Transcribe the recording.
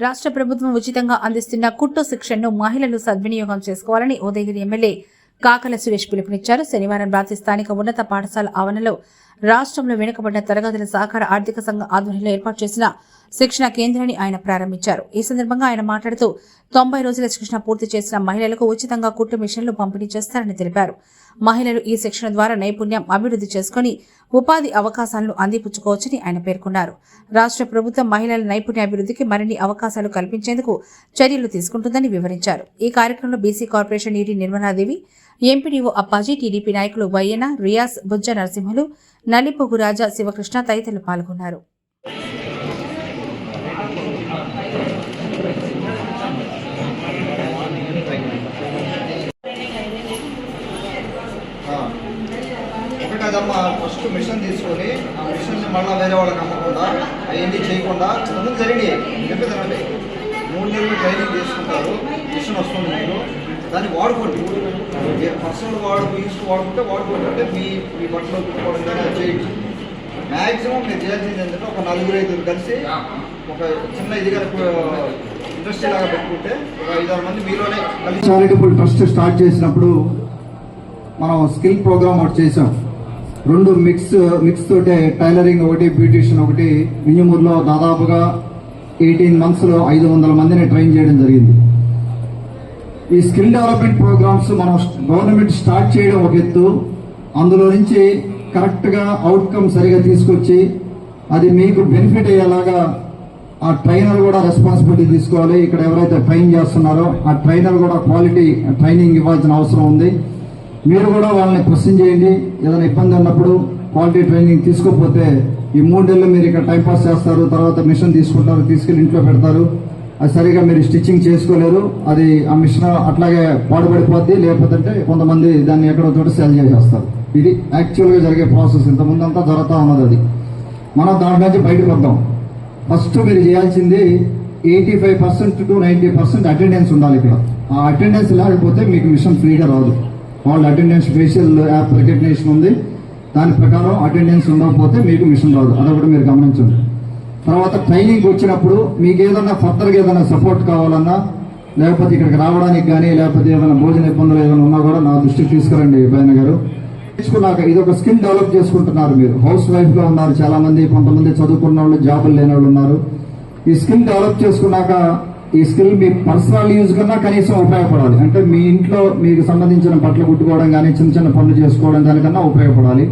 రాష్ట్ర ప్రభుత్వం ఉచితంగా అందిస్తున్న కుట్టు శిక్షణను మహిళలు సద్వినియోగం చేసుకోవాలని ఉదయగిరి ఎమ్మెల్యే కాకల సురేష్ పిలుపునిచ్చారు. శనివారం రాత్రి స్థానిక ఉన్నత పాఠశాల ఆవరణలో రాష్ట్రంలో వెనుకబడిన తరగతుల సహకార ఆర్థిక సంఘం ఆధ్వర్యంలో ఏర్పాటు చేసిన శిక్షణ కేంద్రాన్ని ఆయన ప్రారంభించారు. ఈ సందర్భంగా ఆయన మాట్లాడుతూ తొంభై రోజుల శిక్షణ పూర్తి చేసిన మహిళలకు ఉచితంగా కుట్టు మిషన్లు పంపిణీ చేస్తారని తెలిపారు. మహిళలు ఈ శిక్షణ ద్వారా నైపుణ్యం అభివృద్ధి చేసుకుని ఉపాధి అవకాశాలను అందిపుచ్చుకోవచ్చని ఆయన పేర్కొన్నారు. రాష్ట్ర ప్రభుత్వం మహిళల నైపుణ్య అభివృద్ధికి మరిన్ని అవకాశాలు కల్పించేందుకు చర్యలు తీసుకుంటుందని వివరించారు. ఈ కార్యక్రమంలో BC corporation ED Nirmaladevi MPDO Appaji TDP నాయకులు వైయన రియాస్ బుజ్జ నరసింహులు నలిపొగు రాజా శివకృష్ణ తదితరులు పాల్గొన్నారు ఆ. ఫస్ట్ మిషన్ తీసుకొని ఆ మిషన్ని మళ్ళీ వేరే వాళ్ళకి అమ్మకుండా అవన్నీ చేయకుండా ముందు జరిగి చెప్పేదానండి మూడు నెలలు ట్రైనింగ్ తీసుకుంటారు మిషన్ వస్తుంది మీరు దాన్ని వాడుకోండి. మీరు పర్సనల్ వాడు యూస్ వాడుకుంటే వాడుకోండి. అంటే మీ మీ బట్టలు కుట్టుకోవడం కానీ అది చేయండి మ్యాక్సిమం మీరు చేయాల్సింది ఏంటంటే ఒక నలుగురు ఐదుగురు కలిసి ఒక చిన్న ఇదిగా ఇండస్ట్రీ లాగా పెట్టుకుంటే ఒక ఐదారు మంది మీలోనే కలిసి చారిటబుల్ ట్రస్ట్ స్టార్ట్ చేసినప్పుడు మనం స్కిల్ ప్రోగ్రామ్ ఒకటి చేసాం రెండు మిక్స్ మిక్స్ తోటే టైలరింగ్ ఒకటి బ్యూటిషియన్ ఒకటి మినిమూర్లో దాదాపుగా ఎయిటీన్ మంత్స్లో ఐదు వందల మందిని ట్రైన్ చేయడం జరిగింది. ఈ స్కిల్ డెవలప్మెంట్ ప్రోగ్రామ్స్ మనం గవర్నమెంట్ స్టార్ట్ చేయడం ఒక ఎత్తు. అందులో నుంచి కరెక్ట్గా అవుట్కమ్ సరిగా తీసుకొచ్చి అది మీకు బెనిఫిట్ అయ్యేలాగా ఆ ట్రైనర్ కూడా రెస్పాన్సిబిలిటీ తీసుకోవాలి. ఇక్కడ ఎవరైతే ట్రైన్ చేస్తున్నారో ఆ ట్రైనర్ కూడా క్వాలిటీ ట్రైనింగ్ ఇవ్వాల్సిన అవసరం ఉంది. మీరు కూడా వాళ్ళని క్వశ్చన్ చేయండి. ఏదైనా ఇబ్బంది ఉన్నప్పుడు క్వాలిటీ ట్రైనింగ్ తీసుకోకపోతే ఈ మూడేళ్ళు మీరు ఇక్కడ టైం పాస్ చేస్తారు తర్వాత మిషన్ తీసుకుంటారు తీసుకెళ్ళి ఇంట్లో పెడతారు. అది సరిగా మీరు స్టిచ్చింగ్ చేసుకోలేరు. అది ఆ మిషన్ అట్లాగే పాడుపడిపోద్ది లేకపోతే కొంతమంది దాన్ని ఎక్కడో చోట సెల్ చేసేస్తారు. ఇది యాక్చువల్గా జరిగే ప్రాసెస్ ఇంతకుముందు అంతా జరుగుతూ ఉన్నది అది. మనం దాని నుంచి బయటకు వద్దాం. ఫస్ట్ మీరు చేయాల్సింది eighty five percent to ninety percent attendance ఉండాలి ఇక్కడ. ఆ అటెండెన్స్ లేకపోతే మీకు మిషన్ ఫ్రీగా రాదు. వాళ్ళ అటెండెన్స్ ఫేషియల్ యాప్ రికగ్నేషన్ ఉంది. దాని ప్రకారం అటెండెన్స్ ఉండకపోతే మీకు మిషన్ రాదు. అది కూడా మీరు గమనించండి. తర్వాత ట్రైనింగ్ వచ్చినప్పుడు మీకు ఏదైనా ఫర్దర్గా ఏదైనా సపోర్ట్ కావాలన్నా లేకపోతే ఇక్కడికి రావడానికి కానీ లేకపోతే ఏదైనా భోజన ఇబ్బందులు ఏదైనా ఉన్నా కూడా నా దృష్టికి తీసుకురండి బయన గారు. నేర్చుకున్నాక ఇది ఒక స్కిల్ డెవలప్ చేసుకుంటున్నారు మీరు. హౌస్ వైఫ్గా ఉన్నారు చాలా మంది కొంతమంది చదువుకున్న వాళ్ళు జాబులు లేని వాళ్ళు ఉన్నారు. ఈ స్కిల్ డెవలప్ చేసుకున్నాక ఈ స్కిల్ మీ పర్సనల్ యూజ్ కన్నా కనీసం ఉపయోగపడాలి. అంటే మీ ఇంట్లో మీకు సంబంధించిన బట్టలు కుట్టుకోవడం కానీ చిన్న చిన్న పనులు చేసుకోవడం దానికన్నా ఉపయోగపడాలి.